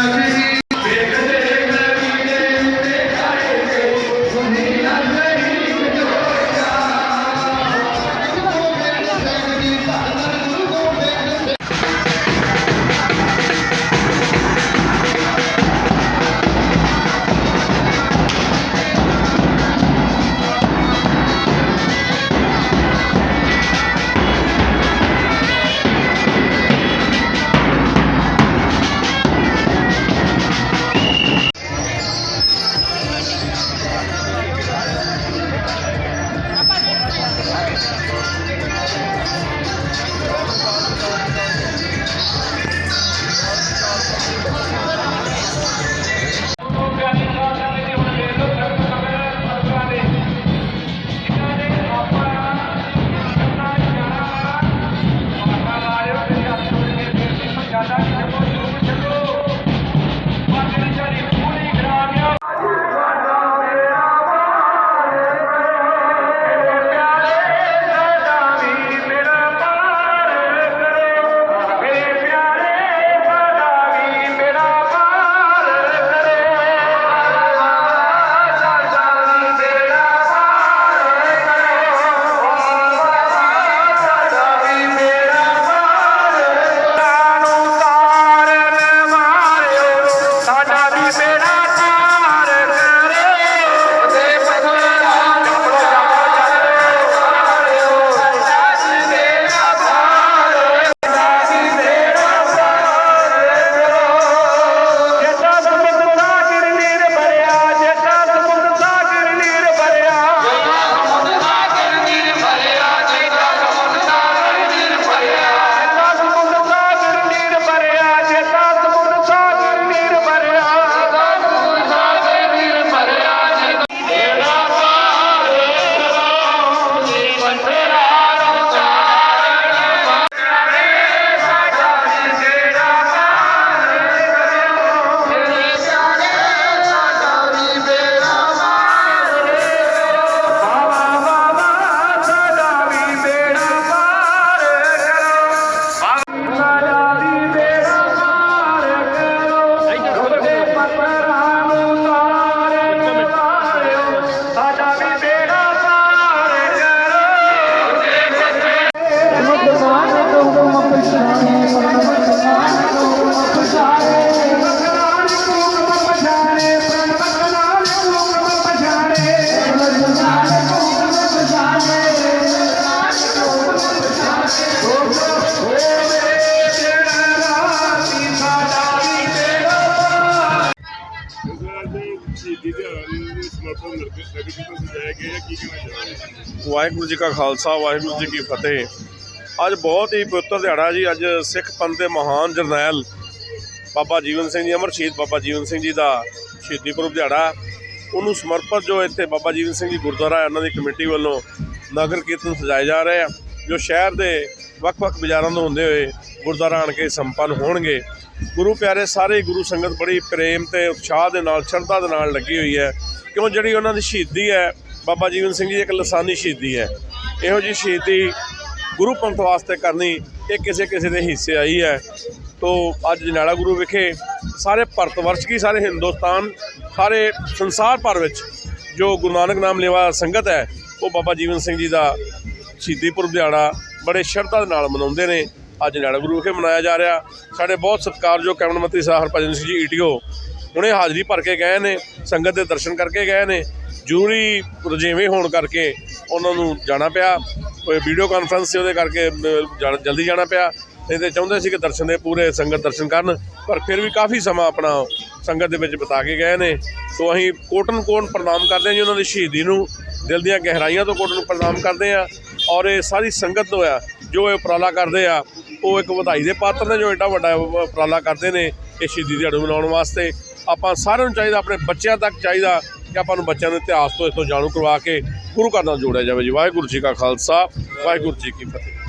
Hare ਤੋਂ ਨਗਰ ਨਗਰ ਕੀਰਤਨ ਸਜਾਇਆ ਗਿਆ ਹੈ ਕੀ ਕਹਿਣਾ ਚਾਹੁੰਦੇ ਵਾਹਿਗੁਰੂ ਜੀ ਕਾ ਖਾਲਸਾ, ਵਾਹਿਗੁਰੂ ਜੀ ਕੀ ਫਤਿਹ। ਅੱਜ ਬਹੁਤ ਹੀ ਪਵਿੱਤਰ ਦਿਹਾੜਾ ਜੀ, ਅੱਜ ਸਿੱਖ ਪੰਥ ਦੇ ਮਹਾਨ ਜਰਨੈਲ ਬਾਬਾ ਜੀਵਨ ਸਿੰਘ ਜੀ, ਅਮਰ ਸ਼ਹੀਦ ਬਾਬਾ ਜੀਵਨ ਸਿੰਘ ਜੀ ਦਾ ਸ਼ਹੀਦੀ ਪੁਰਬ ਦਿਹਾੜਾ। ਉਹਨੂੰ ਸਮਰਪਿਤ ਜੋ ਇੱਥੇ ਬਾਬਾ ਜੀਵਨ ਸਿੰਘ ਜੀ ਗੁਰਦੁਆਰਾ ਹੈ, ਉਹਨਾਂ ਦੀ ਕਮੇਟੀ ਵੱਲੋਂ ਨਗਰ ਕੀਰਤਨ ਸਜਾਏ ਜਾ ਰਹੇ ਆ, ਜੋ ਸ਼ਹਿਰ ਦੇ ਵੱਖ-ਵੱਖ ਬਾਜ਼ਾਰਾਂ ਤੋਂ ਹੁੰਦੇ ਹੋਏ ਗੁਰਦੁਆਰਾ ਆਣ ਕੇ ਸੰਪੰਨ ਹੋਣਗੇ। ਗੁਰੂ ਪਿਆਰੇ, ਸਾਰੇ ਗੁਰੂ ਸੰਗਤ ਬੜੀ ਪ੍ਰੇਮ ਤੇ ਉਤਸ਼ਾਹ ਦੇ ਨਾਲ, ਸ਼ਰਧਾ ਦੇ ਨਾਲ ਲੱਗੀ ਹੋਈ ਹੈ। ਕਿਉਂ ਜਿਹੜੀ ਉਹਨਾਂ ਦੀ ਸ਼ਹੀਦੀ ਹੈ, ਬਾਬਾ ਜੀਵਨ ਸਿੰਘ ਜੀ ਇੱਕ ਲਸਾਨੀ ਸ਼ਹੀਦੀ ਹੈ। ਇਹੋ ਜੀ ਸ਼ਹੀਦੀ ਗੁਰੂ ਪੰਥ ਵਾਸਤੇ ਕਰਨੀ ਇਹ ਕਿਸੇ ਕਿਸੇ ਦੇ ਹਿੱਸੇ ਆਈ ਹੈ। ਤੋ ਅੱਜ ਜਨਾਲਾ ਗੁਰੂ ਵਿਖੇ ਸਾਰੇ ਭਾਰਤ ਵਰਸ਼ ਕੀ, ਸਾਰੇ ਹਿੰਦੁਸਤਾਨ, ਸਾਰੇ ਸੰਸਾਰ ਭਰ ਵਿੱਚ ਜੋ ਗੁਰੂ ਨਾਨਕ ਨਾਮ ਲੇਵਾ ਸੰਗਤ ਹੈ, ਉਹ ਬਾਬਾ ਜੀਵਨ ਸਿੰਘ ਜੀ ਦਾ ਸ਼ਹੀਦੀ ਪੁਰਬ ਦਿਹਾੜਾ ਬੜੇ ਸ਼ਰਧਾ ਦੇ ਨਾਲ ਮਨਾਉਂਦੇ ਨੇ। ਅੱਜ ਨੈਣਾ ਗੁਰੂ ਵਿਖੇ ਮਨਾਇਆ ਜਾ ਰਿਹਾ। ਸਾਡੇ ਬਹੁਤ ਸਤਿਕਾਰਯੋਗ ਕੈਬਨਿਟ ਮੰਤਰੀ ਸਾਹਿਬ ਹਰਭਜਨ ਸਿੰਘ ਜੀ, ਈਟੀਓ, ਹੁਣੇ ਹਾਜ਼ਰੀ ਭਰ ਕੇ ਗਏ ਨੇ, ਸੰਗਤ ਦੇ ਦਰਸ਼ਨ ਕਰਕੇ ਗਏ ਨੇ। ਜ਼ਰੂਰੀ ਰਜੇਵੇਂ ਹੋਣ ਕਰਕੇ ਉਹਨਾਂ ਨੂੰ ਜਾਣਾ ਪਿਆ। ਵੀਡੀਓ ਕਾਨਫਰੰਸ ਸੀ, ਉਹਦੇ ਕਰਕੇ ਜਲਦੀ ਜਾਣਾ ਪਿਆ। ਨਹੀਂ ਤੇ ਚਾਹੁੰਦੇ ਸੀ ਕਿ ਦਰਸ਼ਨ ਦੇ ਪੂਰੇ ਸੰਗਤ ਦਰਸ਼ਨ ਕਰਨ, ਪਰ ਫਿਰ ਵੀ ਕਾਫੀ ਸਮਾਂ ਆਪਣਾ ਸੰਗਤ ਦੇ ਵਿੱਚ ਬਿਤਾ ਕੇ ਗਏ ਨੇ। ਸੋ ਅਸੀਂ ਕੋਟਨ ਕੋਟ ਪ੍ਰਣਾਮ ਕਰਦੇ ਹਾਂ ਜੀ ਉਹਨਾਂ ਦੀ ਸ਼ਹੀਦੀ ਨੂੰ। ਦਿਲ ਦੀਆਂ ਗਹਿਰਾਈਆਂ ਤੋਂ ਕੋਟਨ ਪ੍ਰਣਾਮ ਕਰਦੇ ਹਾਂ। ਔਰ ਇਹ ਸਾਰੀ ਸੰਗਤ ਨੂੰ ਆ, ਜੋ ਇਹ ਉਪਰਾਲਾ ਕਰਦੇ ਆ ਉਹ ਇੱਕ ਵਧਾਈ ਦੇ ਪਾਤਰ ਨੇ ਜੋ ਐਡਾ ਵੱਡਾ ਉਪਰਾਲਾ ਕਰਦੇ ਨੇ ਇਹ ਸ਼ਹੀਦੀ ਦਿਹਾੜੇ ਮਨਾਉਣ ਵਾਸਤੇ। ਆਪਾਂ ਸਾਰਿਆਂ ਨੂੰ ਚਾਹੀਦਾ, ਆਪਣੇ ਬੱਚਿਆਂ ਤੱਕ ਚਾਹੀਦਾ ਕਿ ਆਪਾਂ ਨੂੰ ਬੱਚਿਆਂ ਨੂੰ ਇਤਿਹਾਸ ਤੋਂ ਇਸ ਤੋਂ ਜਾਣੂ ਕਰਵਾ ਕੇ ਗੁਰੂ ਘਰ ਨਾਲ ਜੋੜਿਆ ਜਾਵੇ ਜੀ। ਵਾਹਿਗੁਰੂ ਜੀ ਕਾ ਖਾਲਸਾ, ਵਾਹਿਗੁਰੂ ਜੀ ਕੀ ਫਤਿਹ।